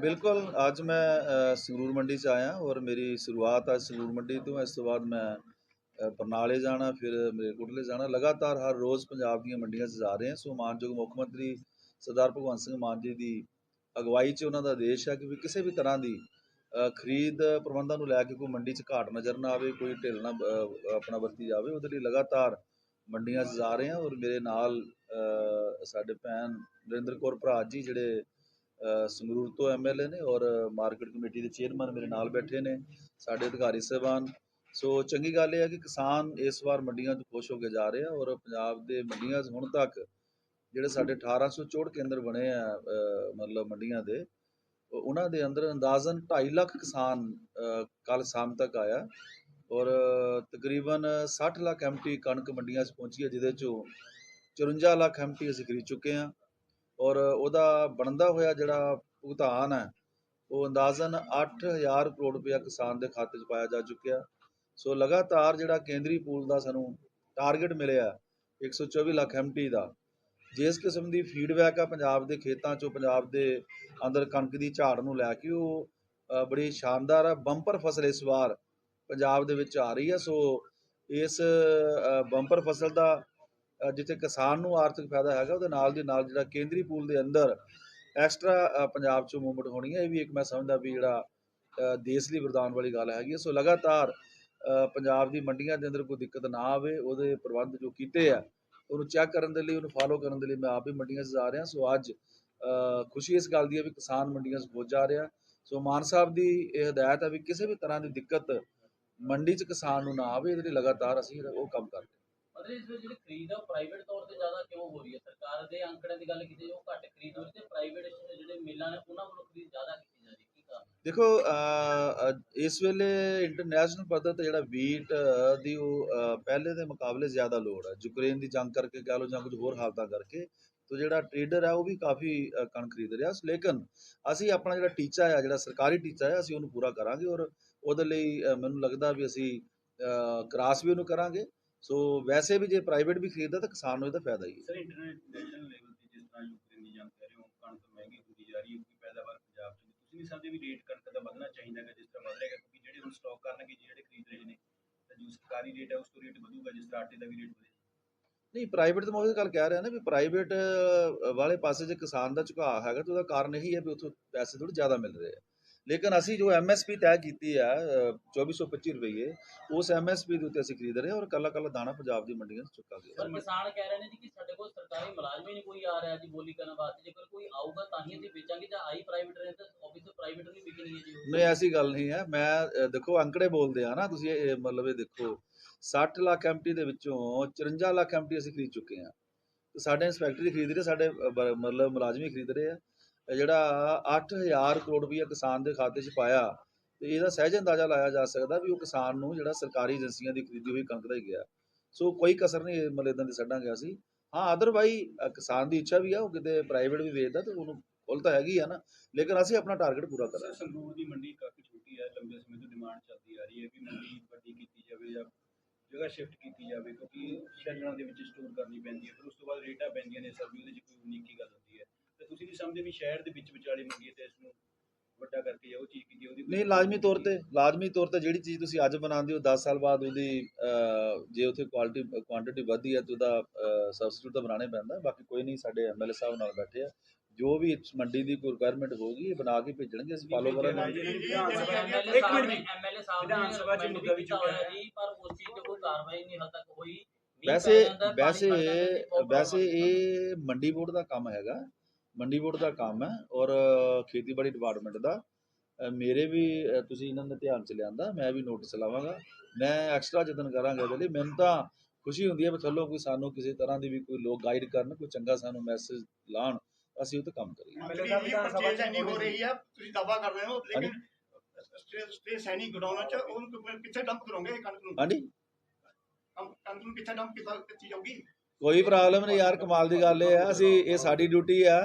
ਬਿਲਕੁਲ ਅੱਜ ਮੈਂ ਸੰਗਰੂਰ ਮੰਡੀ 'ਚ ਆਇਆ ਔਰ ਮੇਰੀ ਸ਼ੁਰੂਆਤ ਅੱਜ ਸੰਗਰੂਰ ਮੰਡੀ ਤੋਂ ਇਸ ਤੋਂ ਬਾਅਦ ਮੈਂ ਅ, ਬਰਨਾਲੇ ਜਾਣਾ ਫਿਰ ਮੇਰੇ ਮਲੇਰਕੋਟਲੇ ਜਾਣਾ ਲਗਾਤਾਰ ਹਰ ਰੋਜ਼ ਪੰਜਾਬ ਦੀਆਂ ਮੰਡੀਆਂ 'ਚ ਜਾ ਰਹੇ ਹਾਂ। ਸੋ ਮਾਨਯੋਗ ਮੁੱਖ ਮੰਤਰੀ ਸਰਦਾਰ ਭਗਵੰਤ ਸਿੰਘ ਮਾਨ ਜੀ ਦੀ ਅਗਵਾਈ 'ਚ ਉਹਨਾਂ ਦਾ ਆਦੇਸ਼ ਹੈ ਕਿ ਵੀ ਕਿਸੇ ਵੀ ਤਰ੍ਹਾਂ ਦੀ ਖਰੀਦ ਪ੍ਰਬੰਧਾਂ ਨੂੰ ਲੈ ਕੇ ਕੋਈ ਮੰਡੀ 'ਚ ਘਾਟ ਨਜ਼ਰ ਨਾ ਆਵੇ ਕੋਈ ਢਿੱਲ ਨਾ ਆਪਣਾ ਵਰਤੀ ਜਾਵੇ ਉਹਦੇ ਲਈ ਲਗਾਤਾਰ ਮੰਡੀਆਂ 'ਚ ਜਾ ਰਹੇ ਹਾਂ। ਔਰ ਮੇਰੇ ਨਾਲ ਸਾਡੇ ਭੈਣ ਨਰਿੰਦਰ ਕੌਰ ਭਰਾ ਜੀ ਜਿਹੜੇ ਸੰਗਰੂਰ ਤੋਂ ਐਮਐਲਏ ਨੇ ਔਰ ਮਾਰਕੀਟ ਕਮੇਟੀ ਦੇ ਚੇਅਰਮੈਨ ਮੇਰੇ ਨਾਲ ਬੈਠੇ ਨੇ, ਸਾਡੇ ਅਧਿਕਾਰੀ ਸਾਹਿਬਾਨ। ਸੋ ਚੰਗੀ ਗੱਲ ਇਹ ਹੈ ਕਿ ਕਿਸਾਨ ਇਸ ਵਾਰ ਮੰਡੀਆਂ 'ਚ ਖੁਸ਼ ਹੋ ਕੇ ਜਾ ਰਹੇ ਆ ਔਰ ਪੰਜਾਬ ਦੇ ਮੰਡੀਆਂ 'ਚ ਹੁਣ ਤੱਕ ਜਿਹੜੇ ਸਾਡੇ 1864 ਕੇਂਦਰ ਬਣੇ ਆ ਮਤਲਬ ਮੰਡੀਆਂ ਦੇ ਉਹਨਾਂ ਦੇ ਅੰਦਰ ਅੰਦਾਜ਼ਨ 2.5 ਲੱਖ ਕਿਸਾਨ ਕੱਲ ਸ਼ਾਮ ਤੱਕ ਆਇਆ ਔਰ ਤਕਰੀਬਨ 60 ਲੱਖ ਐਮਟੀ ਕਣਕ ਮੰਡੀਆਂ 'ਚ ਪਹੁੰਚੀ ਹੈ, ਜਿਹਦੇ 'ਚੋਂ 54 ਲੱਖ ਐਮਟੀ ਅਸੀਂ ਖਰੀਦ ਚੁੱਕੇ ਹਾਂ। ਔਰ ਉਹਦਾ ਬਣਦਾ ਹੋਇਆ ਜਿਹੜਾ ਭੁਗਤਾਨ ਹੈ, ਉਹ ਅੰਦਾਜ਼ਨ 8000 ਕਰੋੜ ਰੁਪਇਆ ਕਿਸਾਨ ਦੇ ਖਾਤੇ 'ਚ ਪਾਇਆ ਜਾ ਚੁੱਕਿਆ। ਸੋ ਲਗਾਤਾਰ ਜਿਹੜਾ ਕੇਂਦਰੀ ਪੂਲ ਦਾ ਸਾਨੂੰ ਟਾਰਗੇਟ ਮਿਲਿਆ 124 ਲੱਖ ਐਮਟੀ ਦਾ, ਜਿਸ ਕਿਸਮ ਦੀ ਫੀਡਬੈਕ ਆ ਪੰਜਾਬ ਦੇ ਖੇਤਾਂ 'ਚੋਂ, ਪੰਜਾਬ ਦੇ ਅੰਦਰ ਕਣਕ ਦੀ ਝਾੜ ਨੂੰ ਲੈ ਕੇ ਉਹ ਬੜੀ ਸ਼ਾਨਦਾਰ ਆ ਬੰਪਰ ਫਸਲ ਇਸ ਵਾਰ ਪੰਜਾਬ ਦੇ ਵਿੱਚ ਆ ਰਹੀ ਹੈ ਸੋ ਇਸ ਬੰਪਰ ਫਸਲ ਦਾ ਜਿੱਥੇ ਕਿਸਾਨ ਨੂੰ ਆਰਥਿਕ ਫਾਇਦਾ ਹੈਗਾ, ਉਹਦੇ ਨਾਲ ਦੀ ਨਾਲ ਜਿਹੜਾ ਕੇਂਦਰੀ ਪੂਲ ਦੇ ਅੰਦਰ ਐਕਸਟਰਾ ਪੰਜਾਬ 'ਚੋਂ ਮੂਵਮੈਂਟ ਹੋਣੀ ਹੈ, ਇਹ ਵੀ ਇੱਕ ਮੈਂ ਸਮਝਦਾ ਵੀ ਜਿਹੜਾ ਦੇਸ਼ ਲਈ ਵਰਦਾਨ ਵਾਲੀ ਗੱਲ ਹੈਗੀ ਹੈ। ਸੋ ਲਗਾਤਾਰ ਪੰਜਾਬ ਦੀ ਮੰਡੀਆਂ ਦੇ ਅੰਦਰ ਕੋਈ ਦਿੱਕਤ ਨਾ ਆਵੇ, ਉਹਦੇ ਪ੍ਰਬੰਧ ਜੋ ਕੀਤੇ ਆ, ਉਹਨੂੰ ਚੈੱਕ ਕਰਨ ਦੇ ਲਈ, ਉਹਨੂੰ ਫਾਲੋ ਕਰਨ ਦੇ ਲਈ ਮੈਂ ਆਪ ਹੀ ਮੰਡੀਆਂ 'ਚ ਜਾ ਰਿਹਾ ਸੋ ਅੱਜ ਖੁਸ਼ੀ ਇਸ ਗੱਲ ਦੀ ਹੈ ਵੀ ਕਿਸਾਨ ਮੰਡੀਆਂ 'ਚ ਪਹੁੰਚ ਜਾ ਰਿਹਾ ਸੋ ਮਾਨ ਸਾਹਿਬ ਦੀ ਇਹ ਹਦਾਇਤ ਹੈ ਵੀ ਕਿਸੇ ਵੀ ਤਰ੍ਹਾਂ ਦੀ ਦਿੱਕਤ ਮੰਡੀ 'ਚ ਕਿਸਾਨ ਨੂੰ ਨਾ ਆਵੇ, ਇਹਦੇ ਲਈ ਲਗਾਤਾਰ ਅਸੀਂ ਉਹ ਕੰਮ ਕਰ ਰਹੇ ਇਸ ਵਿੱਚ ਜਿਹੜੀ ਖਰੀਦ ਆ ਪ੍ਰਾਈਵੇਟ ਤੌਰ ਤੇ ਜ਼ਿਆਦਾ ਕਿਉਂ ਹੋ ਰਹੀ ਹੈ? ਸਰਕਾਰ ਦੇ ਅੰਕੜਿਆਂ ਦੀ ਗੱਲ ਕੀਤੀ ਉਹ ਘੱਟ ਖਰੀਦ ਹੋ ਰਹੀ ਤੇ ਪ੍ਰਾਈਵੇਟ ਜਿਹੜੇ ਮੇਲਾਂ ਨੇ ਉਹਨਾਂ ਵੱਲੋਂ ਖਰੀਦ ਜ਼ਿਆਦਾ ਕੀਤੀ ਜਾ ਰਹੀ ਕੀ ਕਾਰਨ? ਦੇਖੋ ਇਸ ਵੇਲੇ ਇੰਟਰਨੈਸ਼ਨਲ ਪੱਧਰ ਤੇ ਜਿਹੜਾ ਵੀਟ ਦੀ ਉਹ ਪਹਿਲੇ ਦੇ ਮੁਕਾਬਲੇ ਜ਼ਿਆਦਾ ਲੋੜ ਹੈ। ਯੂਕਰੇਨ ਦੀ ਜੰਗ ਕਰਕੇ ਕਹ ਲਓ ਜਾਂ ਕੁਝ ਹੋਰ ਹਾਲਤਾਂ ਕਰਕੇ ਤੋ ਜਿਹੜਾ ਟ੍ਰੇਡਰ ਹੈ ਉਹ ਵੀ ਕਾਫੀ ਅ, ਕਣਕ ਖਰੀਦ ਰਿਹਾ। ਲੇਕਿਨ ਅਸੀਂ ਆਪਣਾ ਜਿਹੜਾ ਟੀਚਾ ਹੈ ਜਿਹੜਾ ਸਰਕਾਰੀ ਟੀਚਾ ਹੈ ਅਸੀਂ ਉਹਨੂੰ ਪੂਰਾ ਕਰਾਂਗੇ ਔਰ ਉਹਦੇ ਲਈ ਮੈਨੂੰ ਲੱਗਦਾ ਵੀ ਅਸੀਂ ਕ੍ਰਾਸ ਵੀ ਉਹਨੂੰ ਕਰਾਂਗੇ। ਸੋ ਵੈਸੇ ਵੀ ਜੇ ਪ੍ਰਾਈਵੇਟ ਵੀ ਖਰੀਦਦਾ ਤਾਂ ਕਿਸਾਨ ਨੂੰ ਇਹਦਾ ਫਾਇਦਾ ਹੀ ਹੈ। ਸਰ ਇੰਟਰਨੈਸ਼ਨਲ ਲੈਵਲ ਤੇ ਜਿਸ ਤਰ੍ਹਾਂ ਯੂਕਰੇਨ ਦੀ ਜੰਗ ਕਰ ਰਹੇ ਹੋ ਕਣਕ ਮਹਿੰਗੀ ਹੁੰਦੀ ਜਾ ਰਹੀ ਹੈ ਕਿਉਂਕਿ ਪੈਦਾਵਾਰ ਪੰਜਾਬ 'ਚ। ਤੁਸੀਂ ਨਹੀਂ ਸਮਝਦੇ ਵੀ ਰੇਟ ਕਣਕ ਦਾ ਵਧਣਾ ਚਾਹੀਦਾ ਹੈ ਜਿਸ ਤਰ੍ਹਾਂ ਵਧ ਰਿਹਾ ਹੈ ਕਿਉਂਕਿ ਜਿਹੜੇ ਹੁਣ ਸਟਾਕ ਕਰਨਗੇ ਜਿਹੜੇ ਖਰੀਦ ਰਹੇ ਨੇ ਤਾਂ ਜੋ ਸਰਕਾਰੀ ਰੇਟ ਹੈ ਉਸ ਤੋਂ ਰੇਟ ਵਧੂਗਾ ਜਿਸ ਤਰ੍ਹਾਂ ਆਟੇ ਦਾ ਵੀ ਰੇਟ ਵਧੇ ਨਹੀਂ ਪ੍ਰਾਈਵੇਟ ਤਾਂ ਮੈਂ ਉਹੀ ਗੱਲ ਕਹਿ ਰਿਹਾ ਨਾ ਵੀ ਪ੍ਰਾਈਵੇਟ ਵਾਲੇ ਪਾਸੇ ਜੇ ਕਿਸਾਨ ਦਾ ਝੁਕਾਅ ਹੈਗਾ ਤਾਂ ਉਹਦਾ ਕਾਰਨ ਇਹੀ ਹੈ ਵੀ ਉੱਥੋਂ ਪੈਸੇ ਥੋੜੇ ਜ਼ਿਆਦਾ ਮਿਲ ਰਹੇ ਆ। ਲੇਕਿਨ ਅਸੀਂ ਜੋ ਐਮਐਸਪੀ ਤੈਅ ਕੀਤੀ ਅ, 2425 ਰੁਪਏ ਉਸ ਐਮਐਸਪੀ ਦੇ ਉੱਤੇ ਅਸੀਂ ਖਰੀਦ ਰਹੇ ਔਰ ਕੱਲਾ ਕੱਲਾ ਦਾਣਾ ਪੰਜਾਬ ਦੀ ਮੰਡੀਆਂ 'ਚ ਚੁੱਕਾ ਗਿਆ। ਕਿਸਾਨ ਕਹਿ ਰਹੇ ਨੇ ਜੀ ਕਿ ਸਾਡੇ ਕੋਲ ਸਰਕਾਰੀ ਮੁਲਾਜ਼ਮ ਹੀ ਨਹੀਂ ਕੋਈ ਆ ਰਿਹਾ ਜੀ ਬੋਲੀ ਕਰਨ ਵਾਸਤੇ। ਜੇਕਰ ਕੋਈ ਆਊਗਾ ਤਾਂ ਹੀ ਅਸੀਂ ਵੇਚਾਂਗੇ ਜਾਂ ਆਈ ਪ੍ਰਾਈਵੇਟ ਰਹੇ ਤਾਂ ਆਫਿਸ ਪ੍ਰਾਈਵੇਟ ਨਹੀਂ ਵਿਕਣੀ ਹੈ ਜੀ। ਨਹੀਂ ਐਸੀ ਗੱਲ ਨਹੀਂ ਹੈ। ਮੈਂ ਦੇਖੋ ਅੰਕੜੇ ਬੋਲਦੇ ਆ ਨਾ ਤੁਸੀਂ ਇਹ ਮਤਲਬ ਇਹ ਦੇਖੋ 60 ਲੱਖ ਐਮਟੀ ਦੇ ਵਿੱਚੋਂ 54 ਲੱਖ ਐਮਟੀ ਅਸੀਂ ਖਰੀਦ ਚੁੱਕੇ ਤੇ ਸਾਡੇ ਇੰਸਪੈਕਟਰ ਹੀ ਖਰੀਦ ਰਹੇ ਸਾਡੇ ਮਤਲਬ ਮੁਲਾਜ਼ਮ ਹੀ ਖਰੀਦ ਰਹੇ ਆ। ਜਿਹੜਾ 8000 ਕਰੋੜ ਰੁਪਈਆ ਕਿਸਾਨ ਦੇ ਖਾਤੇ 'ਚ ਪਾਇਆ, ਤੇ ਇਹਦਾ ਸਹਿਜ ਅੰਦਾਜ਼ਾ ਲਾਇਆ ਜਾ ਸਕਦਾ ਵੀ ਉਹ ਕਿਸਾਨ ਨੂੰ ਜਿਹੜਾ ਸਰਕਾਰੀ ਏਜੰਸੀਆਂ ਦੀ ਖਰੀਦੀ ਹੋਈ ਕਣਕ ਦਾ ਹੀ ਗਿਆ। ਸੋ ਕੋਈ ਕਸਰ ਨਹੀਂ ਮਤਲਬ ਇਦਾਂ ਦੀ ਛੱਡਾਂਗੇ ਅਸੀਂ ਹਾਂ ਅਦਰਵਾਈ ਕਿਸਾਨ ਦੀ ਇੱਛਾ ਵੀ ਆ, ਉਹ ਕਿਤੇ ਪ੍ਰਾਈਵੇਟ ਵੀ ਵੇਚਦਾ ਤੇ ਉਹਨੂੰ ਕੁੱਲ ਤਾਂ ਹੈਗੀ ਆ ਨਾ, ਲੇਕਿਨ ਅਸੀਂ ਆਪਣਾ ਟਾਰਗੇਟ ਪੂਰਾ ਕਰਾਂਗੇ। ਸੰਗਰੂਰ ਦੀ ਮੰਡੀ ਕਾਫੀ ਛੋਟੀ ਹੈ ਲੰਬੇ ਸਮੇਂ ਤੋਂ ਡਿਮਾਂਡ ਚੱਲਦੀ ਆ ਰਹੀ ਹੈ ਵੀ ਮੰਡੀ ਵੱਡੀ ਕੀਤੀ ਜਾਵੇ ਜਾਂ ਜਗ੍ਹਾ ਸ਼ਿਫਟ ਕੀਤੀ ਜਾਵੇ, ਕਿਉਂਕਿ ਸ਼ੈਲਰਾਂ ਦੇ ਵਿੱਚ ਸਟੋਰ ਕਰਨੀ ਪੈਂਦੀ ਹੈ, ਫਿਰ ਉਸ ਤੋਂ ਬਾਅਦ ਰੇਟਾਂ ਪੈਂਦੀਆਂ ਨੇ, ਸਰ, ਵੀ ਉਹਦੇ 'ਚ ਕੋਈ ਉਨੀਕੀ ਗੱਲ ਹੁੰਦੀ ਹੈ। ਤੇ ਤੁਸੀਂ ਨਹੀਂ ਸਮਝਦੇ ਵੀ ਸ਼ਹਿਰ ਦੇ ਵਿੱਚ ਵਿਚਾਲੇ ਮੰਗੀ ਤੇ ਇਸ ਨੂੰ ਵੱਡਾ ਕਰਕੇ ਜਾਂ ਉਹ ਚੀਜ਼ ਕੀਤੀ ਉਹਦੀ ਨਹੀਂ ਲਾਜ਼ਮੀ ਤੌਰ ਤੇ ਲਾਜ਼ਮੀ ਤੌਰ ਤੇ ਜਿਹੜੀ ਚੀਜ਼ ਤੁਸੀਂ ਅੱਜ ਬਣਾਉਂਦੇ ਹੋ 10 ਸਾਲ ਬਾਅਦ ਉਹਦੀ ਜੇ ਉੱਥੇ ਕੁਆਲਿਟੀ ਕੁਆਂਟੀਟੀ ਵਧਦੀ ਹੈ ਤੇ ਉਹਦਾ ਸਬਸਟੀਟਿਊਟ ਤਾਂ ਬਣਾਉਣਾ ਹੀ ਪੈਂਦਾ ਬਾਕੀ ਕੋਈ ਨਹੀਂ ਸਾਡੇ ਐਮਐਲਏ ਸਾਹਿਬ ਨਾਲ ਬੈਠੇ ਆ। ਜੋ ਵੀ ਇਸ ਮੰਡੀ ਦੀ ਕੋਈ ਰਿਕੁਆਇਰਮੈਂਟ ਹੋਗੀ ਇਹ ਬਣਾ ਕੇ ਭੇਜਣਗੇ ਅਸੀਂ ਫਾਲੋ ਕਰਾਂਗੇ। ਇੱਕ ਮਿੰਟ ਐਮਐਲਏ ਸਾਹਿਬ ਵਿਧਾਨ ਸਭਾ 'ਚ ਮੁੱਦਾ ਵੀ ਚੁੱਕਿਆ। ਜੀ ਪਰ ਉਸ ਚੀਜ਼ ਤੇ ਕੋਈ ਕਾਰਵਾਈ ਨਹੀਂ ਹਾਲ ਤੱਕ ਹੋਈ। ਵੈਸੇ ਵੈਸੇ ਵੈਸੇ ਇਹ ਮੰਡੀ ਬੋਰਡ ਦਾ ਕੰਮ ਹੈਗਾ। ਮੰਡੀ ਬੋਰਡ ਦਾ ਕੰਮ ਹੈ ਔਰ ਖੇਤੀਬਾੜੀ ਡਿਪਾਰਟਮੈਂਟ ਦਾ। ਮੇਰੇ ਵੀ ਤੁਸੀਂ ਇਹਨਾਂ ਦੇ ਧਿਆਨ ਚ ਲਿਆਂਦਾ ਮੈਂ ਵੀ ਨੋਟਿਸ ਲਾਵਾਂਗਾ। ਮੈਂ ਐਕਸਟਰਾ ਯਤਨ ਕਰਾਂਗਾ ਇਹਦੇ ਲਈ। ਮੈਨੂੰ ਤਾਂ ਖੁਸ਼ੀ ਹੁੰਦੀ ਹੈ ਵੀ ਥੱਲੋਂ ਕੋਈ ਸਾਨੂੰ ਕਿਸੇ ਤਰ੍ਹਾਂ ਦੀ ਵੀ ਕੋਈ ਲੋਕ ਗਾਈਡ ਕਰਨ ਕੋਈ ਚੰਗਾ ਸਾਨੂੰ ਮੈਸੇਜ ਲਾਣ ਅਸੀਂ ਉਹ ਤੇ ਕੰਮ ਕਰੀਏ। ਵਿਧਾਨ ਸਭਾ 'ਚ ਨਹੀਂ ਹੋ ਰਹੀ ਆ ਤੁਸੀਂ ਦਾਵਾ ਕਰ ਰਹੇ ਹੋ। ਲੇਕਿਨ ਸਟੇ ਸੈਨਿਕ ਗਡਾਊਨਾਂ ਚ ਉਹਨੂੰ ਕਿੱਥੇ ਡੰਪ ਕਰੋਗੇ ਇਹ ਕਣਕ ਨੂੰ? ਹਾਂਜੀ। ਕਣਕ ਨੂੰ ਕਿੱਥੇ ਡੰਪ ਕੀਤਾ ਕੀਤੀ ਜਾਊਗੀ? ਕੋਈ ਪ੍ਰੋਬਲਮ ਨਹੀਂ ਯਾਰ ਕਮਾਲ ਦੀ ਗੱਲ ਇਹ ਹੈ ਅਸੀਂ ਇਹ ਸਾਡੀ ਡਿਊਟੀ ਆ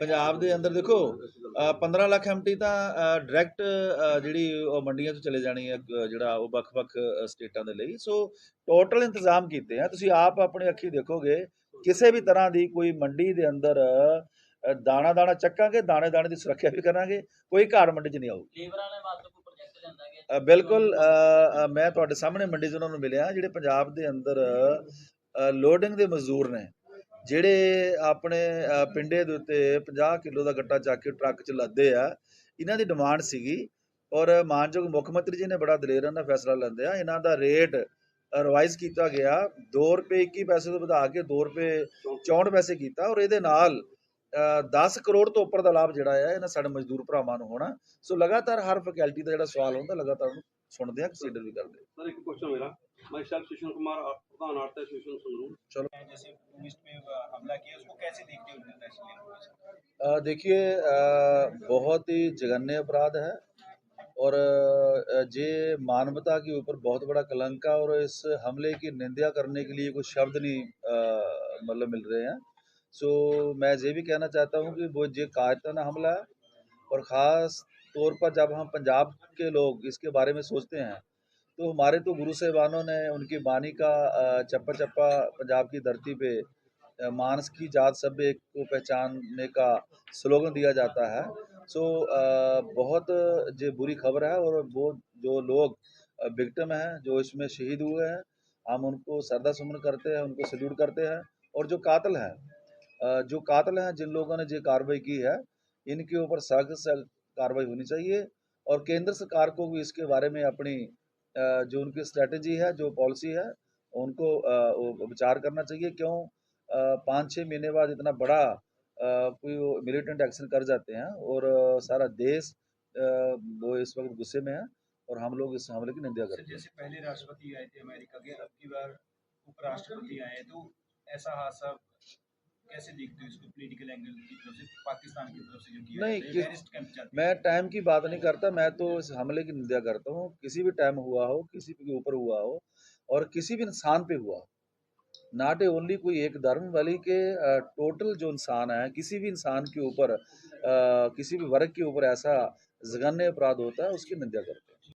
ਪੰਜਾਬ ਦੇ ਅੰਦਰ ਦੇਖੋ ਅ, 15 ਲੱਖ ਐਮਟੀ ਤਾਂ ਡਾਇਰੈਕਟ ਜਿਹੜੀ ਉਹ ਮੰਡੀਆਂ ਤੋਂ ਚਲੇ ਜਾਣੀ ਹੈ ਜਿਹੜਾ ਉਹ ਵੱਖ-ਵੱਖ ਸਟੇਟਾਂ ਦੇ ਲਈ। ਸੋ ਟੋਟਲ ਇੰਤਜ਼ਾਮ ਕੀਤੇ ਆ। ਤੁਸੀਂ ਆਪ ਆਪਣੇ ਅੱਖੀ ਦੇਖੋਗੇ ਕਿਸੇ ਵੀ ਤਰ੍ਹਾਂ ਦੀ ਕੋਈ ਮੰਡੀ ਦੇ ਅੰਦਰ ਦਾਣਾ ਦਾਣਾ ਚੱਕਾਂਗੇ ਦਾਣੇ ਦਾਣੇ ਦੀ ਸੁਰੱਖਿਆ ਵੀ ਕਰਾਂਗੇ ਕੋਈ ਘਾੜ ਮੰਡੀ 'ਚ ਨਹੀਂ ਆਊਗੀ ਲੇਬਰਾਂ ਨੇ ਕੋਈ ਪ੍ਰੋਜੈਕਟ ਬਿਲਕੁਲ ਮੈਂ ਤੁਹਾਡੇ ਸਾਹਮਣੇ ਮੰਡੀ 'ਚ ਉਹਨਾਂ ਨੂੰ ਮਿਲਿਆ ਜਿਹੜੇ ਪੰਜਾਬ ਦੇ ਅੰਦਰ ਲੋਡਿੰਗ ਦੇ ਮਜ਼ਦੂਰ ਨੇ, ਜਿਹੜੇ ਆਪਣੇ ਪਿੰਡੇ ਦੇ ਉੱਤੇ 50 ਕਿਲੋ ਦਾ ਗੱਟਾ ਚੱਕ ਕੇ ਟਰੱਕ 'ਚ ਲੱਦੇ ਆ, ਇਹਨਾਂ ਦੀ ਡਿਮਾਂਡ ਸੀਗੀ ਔਰ ਮਾਨਯੋਗ ਮੁੱਖ ਮੰਤਰੀ ਜੀ ਨੇ ਬੜਾ ਦਲੇਰਾਂ ਨਾਲ ਫੈਸਲਾ ਲੈਂਦੇ ਆ, ਇਹਨਾਂ ਦਾ ਰੇਟ ਰਿਵਾਈਜ਼ ਕੀਤਾ ਗਿਆ 2 ਰੁਪਏ 21 ਪੈਸੇ ਤੋਂ ਵਧਾ ਕੇ 2 ਰੁਪਏ 64 ਪੈਸੇ ਕੀਤਾ ਔਰ ਇਹਦੇ ਨਾਲ 10 ਕਰੋੜ ਤੋਂ ਉੱਪਰ ਦਾ ਲਾਭ ਜਿਹੜਾ ਹੈ ਇਹਨਾਂ ਸਾਡੇ ਮਜ਼ਦੂਰ ਭਰਾਵਾਂ ਨੂੰ ਹੋਣਾ ਸੋ ਲਗਾਤਾਰ ਹਰ ਫੈਕਲਟੀ ਦਾ ਜਿਹੜਾ ਸਵਾਲ ਹੁੰਦਾ ਲਗਾਤਾਰ ਉਹਨੂੰ ਸੁਣਦੇ ਆ ਕੰਸੀਡਰ ਵੀ ਕਰਦੇ ਆ। सर एक क्वेश्चन मेरा मैं सर सुशील कुमार प्रधान आर्थिक एसोसिएशन संगरूर जैसे टूरिस्ट पे अ, हमला किया उसको कैसे देखते हो इंटरनेशनली अ, देखिए अ, बहुत ही जघन्य अपराध है और अ, ये मानवता के ऊपर बहुत बड़ा कलंक है और इस हमले की निंदा करने के लिए कुछ शब्द नहीं अ, मतलब मिल रहे हैं सो मैं ये भी कहना चाहता हूँ कि वो ये कायरताना हमला है और ख़ास तौर पर जब हम पंजाब के लोग इसके बारे में सोचते हैं तो हमारे तो गुरु साहिबानों ने उनकी बानी का चप्पा चप्पा पंजाब की धरती पे मानस की जात सभ्य को पहचानने का स्लोगन दिया जाता है। सो बहुत जो बुरी खबर है और वो जो लोग विक्टम हैं, जो इसमें शहीद हुए हैं, हम उनको श्रद्धा सुमन करते हैं, उनको सल्यूट करते हैं और जो कातल हैं जो कातल हैं जिन लोगों ने ये कार्रवाई की है इनके ऊपर सख्त से कार्रवाई होनी चाहिए और केंद्र सरकार को भी इसके बारे में अपनी जो उनकी स्ट्रेटजी है जो पॉलिसी है उनको विचार करना चाहिए। क्यों? पाँच छः महीने बाद इतना बड़ा कोई मिलिटेंट एक्शन कर जाते हैं और सारा देश वो इस वक्त गुस्से में है और हम लोग इस हमले की निंदा करते हैं। जैसे पहले राष्ट्रपति आए थे अमेरिका के अब की बार उपराष्ट्रपति आए तो ऐसा हादसा कैसे देखते हो इसको पॉलिटिकल एंगल की तरफ़ से पाकिस्तान की तरफ़ से जो किया नहीं, किस-। मैं टाइम की बात नहीं करता मैं तो इस हमले की निंदा करता हूँ किसी भी टाइम हुआ हो किसी के ऊपर हुआ हो और किसी भी इंसान पे हुआ हो नॉट ए ओनली कोई एक धर्म वाली के टोटल जो इंसान है किसी भी इंसान के ऊपर किसी भी वर्ग के ऊपर ऐसा जघन्य अपराध होता है उसकी निंदा करते हैं